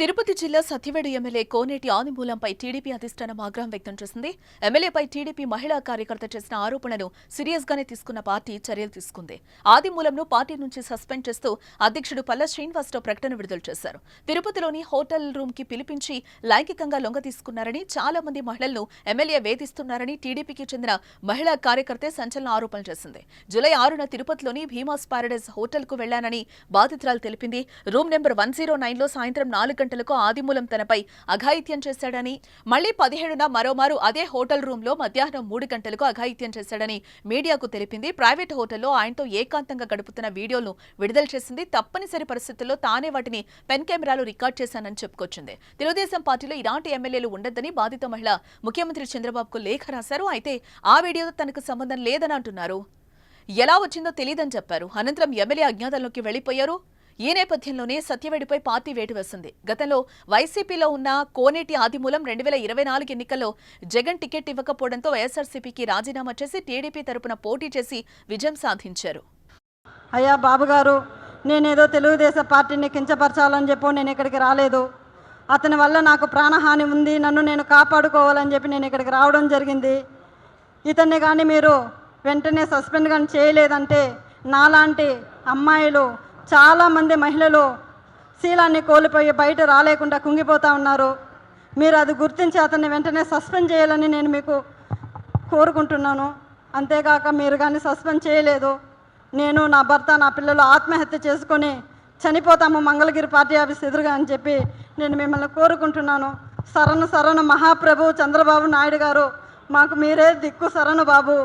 తిరుపతి జిల్లా సత్యవేడు ఎమ్మెల్యే కోనేటి ఆదిమూలంపై టీడీపీ అధిష్టానం ఆగ్రహం వ్యక్తం చేసింది. ఎమ్మెల్యేపై టీడీపీ మహిళా కార్యకర్త చేసిన ఆరోపణను సీరియస్ గానే తీసుకున్న పార్టీ చర్యలు తీసుకుంది. ఆదిమూలంను పార్టీ నుంచి సస్పెండ్ చేస్తూ అధ్యక్షుడు పల్ల శ్రీనివాసరావు ప్రకటన విడుదల చేశారు. తిరుపతిలోని హోటల్ రూమ్కి పిలిపించి లైంగికంగా లొంగ తీసుకున్నారని చాలా మంది మహిళలను ఎమ్మెల్యే వేధిస్తున్నారని టీడీపీకి చెందిన మహిళా కార్యకర్తే సంచలన ఆరోపణలు చేసింది. జూలై ఆరున తిరుపతిలోని భీమాస్ పారడైజ్ హోటల్కు వెళ్ళానని బాధితురాలు తెలిపింది. రూమ్ నెంబర్ వన్ జీరో నైన్లో సాయంత్రం నాలుగు గంటలకు ఆదిమూలం తనపై అఘాయిత్యం చేశాడని మళ్ళీ పదిహేడున మరోమారు అదే హోటల్ రూమ్లో మధ్యాహ్నం మూడు గంటలకు అఘాయిత్యం చేశాడని మీడియాకు తెలిపింది. ప్రైవేట్ హోటల్లో ఆయనతో ఏకాంతంగా గడుపుతున్న వీడియోలను విడుదల చేసింది. తప్పనిసరి పరిస్థితుల్లో తానే వాటిని పెన్ కెమెరాలు రికార్డ్ చేశానని చెప్పుకొచ్చింది. తెలుగుదేశం పార్టీలో ఇలాంటి ఎమ్మెల్యేలు ఉండొద్దని బాధిత మహిళ ముఖ్యమంత్రి చంద్రబాబుకు లేఖ రాశారు. అయితే ఆ వీడియోతో తనకు సంబంధం లేదని అంటున్నారు. ఎలా వచ్చిందో తెలియదని చెప్పారు. అనంతరం ఎమ్మెల్యే అజ్ఞాతంలోకి వెళ్ళిపోయారు ఈ నేపథ్యంలోనే సత్యవేడిపై పార్టీ వేటు వేసింది. గతంలో వైసీపీలో ఉన్న కోనేటి ఆదిమూలం రెండు వేల ఇరవై నాలుగు ఎన్నికల్లో జగన్ టికెట్ ఇవ్వకపోవడంతో వైఎస్ఆర్సీపీకి రాజీనామా చేసి టీడీపీ తరపున పోటీ చేసి విజయం సాధించారు. అయ్యా బాబు గారు నేనేదో తెలుగుదేశం పార్టీని కించపరచాలని చెప్పి నేను ఇక్కడికి రాలేదు. అతని వల్ల నాకు ప్రాణహాని ఉంది నన్ను నేను కాపాడుకోవాలని చెప్పి నేను ఇక్కడికి రావడం జరిగింది. ఇతన్ని కానీ మీరు వెంటనే సస్పెండ్ కానీ చేయలేదంటే నాలాంటి అమ్మాయిలు చాలామంది మహిళలు శీలాన్ని కోల్పోయి బయట రాలేకుండా కుంగిపోతూ ఉన్నారు. మీరు అది గుర్తించి అతన్ని వెంటనే సస్పెండ్ చేయాలని నేను మీకు కోరుకుంటున్నాను. అంతేకాక మీరు కానీ సస్పెండ్ చేయలేదు. నేను నా భర్త నా పిల్లలు ఆత్మహత్య చేసుకొని చనిపోతాము మంగళగిరి పార్టీ ఆఫీస్ ఎదురుగా అని చెప్పి నేను మిమ్మల్ని కోరుకుంటున్నాను. సరణ సరణ మహాప్రభు చంద్రబాబు నాయుడు గారు మాకు మీరే దిక్కు సరణ బాబు.